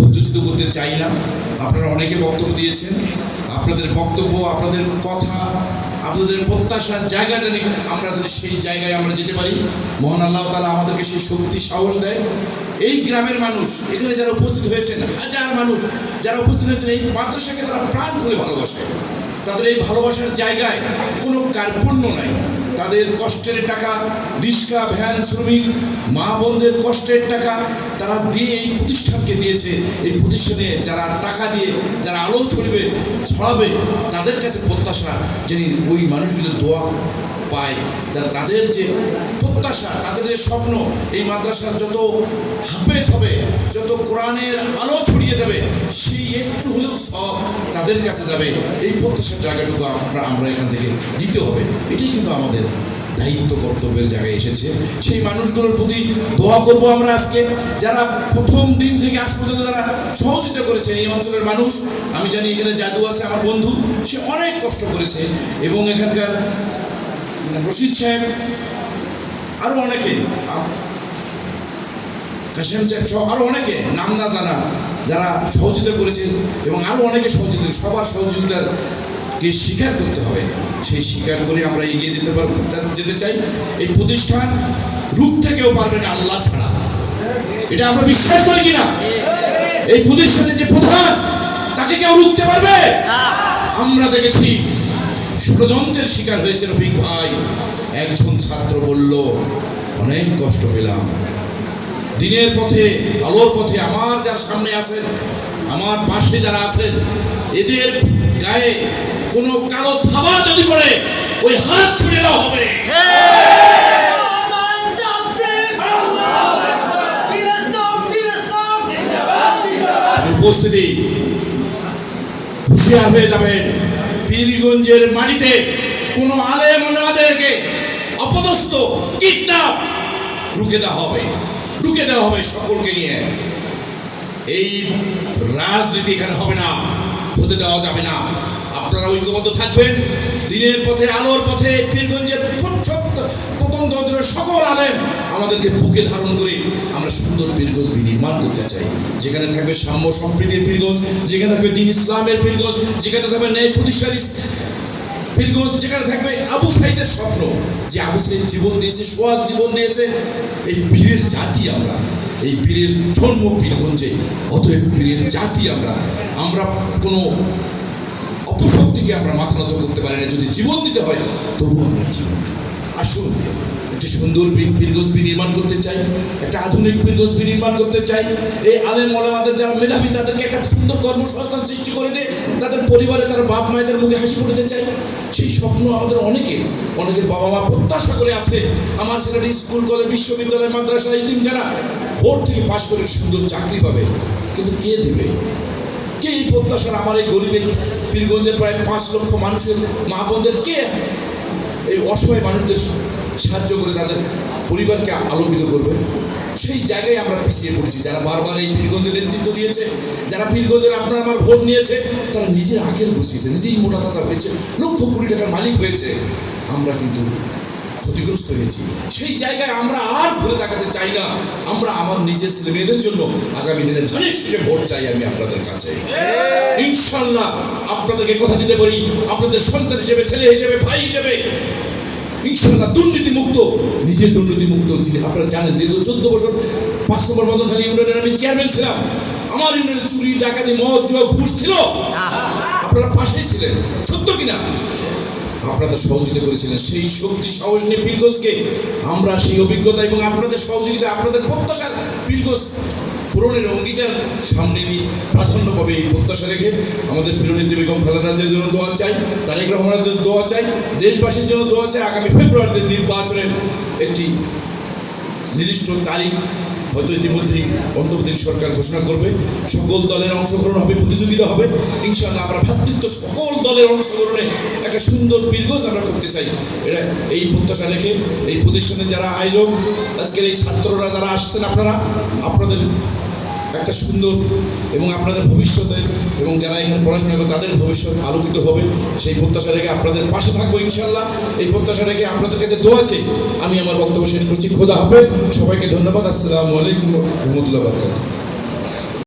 ধৈর্যচ্যুত করতে চাই না আপনারা অনেকে বক্তব্য দিয়েছেন। আপনাদের বক্তব্য, আপনাদের কথা, আপনাদের প্রত্যাশার জায়গা জানি আমরা যদি সেই জায়গায় আমরা যেতে পারি, মহান আল্লাহ তালা আমাদেরকে সেই শক্তি, সাহস দেয়। এই গ্রামের মানুষ, এখানে যারা উপস্থিত হয়েছেন, হাজার মানুষ যারা উপস্থিত হয়েছেন, এই মাদ্রাসাকে তারা প্রাণ করে ভালোবাসে। তাদের এই ভালোবাসার জায়গায় কোনো কার্পণ্য নাই। তাদের কষ্টের টাকা, রিক্সা, ভ্যান, শ্রমিক, মা বোনদের কষ্টের টাকা তারা দিয়ে এই প্রতিষ্ঠানকে দিয়েছে। এই প্রতিষ্ঠানে যারা টাকা দিয়ে, যারা আলো ছড়িবে, ছড়াবে, তাদের কাছে প্রত্যাশা যিনি ওই মানুষগুলো দোয়া পায়। যারা তাদের যে প্রত্যাশা, তাদের যে স্বপ্ন, এই মাদ্রাসার যত হাফেজ হবে, যত কোরআনের আলো ছড়িয়ে যাবে সেই একটু হলেও সব তাদের কাছে যাবে। এই প্রত্যাশার জায়গাটুকু আমরা আমরা এখান থেকে দিতে হবে। এটাই কিন্তু আমাদের দায়িত্ব কর্তব্যের জায়গায় এসেছে। সেই মানুষগুলোর প্রতি দোয়া করব আমরা আজকে। যারা প্রথম দিন থেকে আজ পর্যন্ত যারা সহযোগিতা করেছেন এই অঞ্চলের মানুষ, আমি জানি এখানে জাদু আছে আমার বন্ধু, সে অনেক কষ্ট করেছে। এবং এখানকার রশিদ সাহেব আরও অনেকে কাশেম সাহেব সহ আরও অনেকে নাম না জানা যারা সহযোগিতা করেছেন এবং আরও অনেকে সহযোগিতা, সবার সহযোগিতার কে স্বীকার করতে হবে। সেই স্বীকার করে আমরা এগিয়ে যেতে পারব যেতে চাই। এই প্রতিষ্ঠান রূপ থেকেও পারবে না আল্লাহ ছাড়া। এটা আমরা বিশ্বাস করি কিনা? এই প্রতিষ্ঠানের যে প্রধান, তাকে কেউ রুখতে পারবে? আমরা দেখেছি ষড়যন্ত্রের শিকার হয়েছে রফিক ভাই। একজন ছাত্র বলল, অনেক কষ্ট পেলাম। দিনের পথে আলোর পথে আমার যার সামনে আছেন, আমার পাশে যারা আছেন, এদের গায়ে কোনো কালো থাবা যদি পড়ে, ওই হাত ছুড়ে দেওয়া হবে। উপস্থিতি হুঁশিয়ার হয়ে যাবেন। পীরগঞ্জের মাটিতে কোনো আলেম আমাদেরকে অপদস্থ, কিডন্যাপ রুখে দেওয়া হবে, রুখে দেওয়া হবে সকলকে নিয়ে। এই রাজনীতি এখানে হবে না, হতে দেওয়া যাবে না। আপনারা ঐক্যবদ্ধ থাকবেন। দিনের পথে, আলোর পথে, পীরগঞ্জের প্রথম সকল আলেম আমাদেরকে বুকে ধারণ করে আমরা সুন্দর পীরগঞ্জ নির্মাণ করতে চাই। যেখানে থাকবে সাম্য সম্প্রীতির পীরগঞ্জ, যেখানে থাকবে দিন ইসলামের পীরগঞ্জ, যেখানে থাকবে ন্যায় প্রতিষ্ঠান ইস- পীরগঞ্জ, যেখানে থাকবে আবু সাইদের স্বপ্ন। যে আবু সাইদ জীবন দিয়েছে সোয়াদ জীবন দিয়েছে এই পীরের জাতি আমরা, এই পীরের জন্ম পীরগঞ্জে, অতএব পীরের জাতি আমরা। আমরা কোনো অপশক্তিকে আমরা মাথা নত করতে পারি না? যদি জীবন দিতে হয় তবু আমরা জীবন। আসুন, একটি সুন্দর পীর- নির্মাণ করতে চাই, একটা আধুনিক পীরগঞ্জবি নির্মাণ করতে চাই। এই আলেম ওলামাদের যারা মেধাবী, তাদেরকে একটা সুন্দর কর্মসংস্থান সৃষ্টি করে দিয়ে তাদের পরিবারে তার বাপ মায়েদের মুখে হাসি ফুটাতে চাই। সেই স্বপ্ন আমাদের অনেকে, অনেকের বাবা মা প্রত্যাশা করে আছে। আমার ছেলেটি স্কুল, কলেজ, বিশ্ববিদ্যালয়, মাদ্রাসা, ইতিমখানা, বোর্ড থেকে পাশ করে সুন্দর চাকরি পাবে। কিন্তু কে দেবে? এই প্রত্যাশার আমার এই গরিবের পীরগঞ্জের প্রায় পাঁচ লক্ষ মানুষের মা বোনদের কে এই অসহায় মানুষদের সাহায্য করে তাদের পরিবারকে আলোকিত করবে? সেই জায়গায় আমরা পিছিয়ে পড়েছি। যারা বারবার এই পীরগঞ্জের নেতৃত্ব দিয়েছে, যারা পীরগঞ্জের আপনার আমার ভোট নিয়েছে, তারা নিজের আখের বসিয়েছে, নিজেই মোটা তাজা হয়েছে, লক্ষ কোটি টাকার মালিক হয়েছে। আমরা কিন্তু ক্ষতিগ্রস্ত হয়েছি। সেই জায়গায় আমরা আর ঘুরে তাকাতে চাই না। আমরা আমার নিজের ছেলে মেয়েদের জন্য আগামী দিনে ধানের শীষে ভোট চাই আমি আপনাদের কাছে। ইনশাল্লাহ আপনাদেরকে কথা দিতে পারি। আপনাদের সন্তান হিসেবে ছেলে হিসেবে ভাই হিসেবে। ইনশাল্লাহ দুর্নীতি মুক্ত নিজে দুর্নীতি মুক্ত যিনি আপনারা জানেন দীর্ঘ চোদ্দ বছর পাঁচ নম্বর মদনখালী ইউনিয়নের আমি চেয়ারম্যান ছিলাম। আমার ইউনিয়নে চুরি ডাকাতি মদ জুয়া ঘুষ ছিল। আপনারা পাশেই ছিলেন। সত্য কিনা? আপনাদের সহযোগিতা করেছিলেন। সেই শক্তি, সাহস নিয়ে পীরগঞ্জকে আমরা সেই অভিজ্ঞতা এবং আপনাদের সহযোগিতা, আপনাদের প্রত্যাশার পীরগঞ্জ পূরণের অঙ্গীকার সামনে নিয়ে প্রাধান্য পাবে এই প্রত্যাশা রেখে আমাদের প্রিয়নেত্রী বেগম খালেদার জন্য দোয়া চাই, তারেক রহমানের জন্য দোয়া চাই, দেশবাসীর জন্য দোয়া চাই, আগামী ফেব্রুয়ারিতে নির্বাচনের একটি নির্দিষ্ট তারিখ হয়তো ইতিমধ্যেই অন্তর্বর্তী সরকার ঘোষণা করবে, সকল দলের অংশগ্রহণ হবে, প্রতিযোগিতা হবে। ইনশাআল্লাহ আমরা ভ্রাতৃত্ব সকল দলের অংশগ্রহণে একটা সুন্দর পীরগজ আমরা করতে চাই। এটা এই প্রত্যাশা রেখে এই প্রতিষ্ঠানে যারা আয়োজক, আজকের এই ছাত্ররা যারা আসছেন আপনারা, আপনাদের একটা সুন্দর এবং আপনাদের ভবিষ্যতে এবং যারা এখানে পড়াশোনা করে তাদের ভবিষ্যৎ আলোকিত হবে। সেই প্রত্যাশা রেখে আপনাদের পাশে থাকব ইনশাল্লাহ এই প্রত্যাশা রেখে আপনাদের কাছে দোয়া আছে আমি আমার বক্তব্য শেষ করছি। খোদা হবে সবাইকে ধন্যবাদ। আসসালামু আলাইকুম রহমতুল্লাহ বরকাত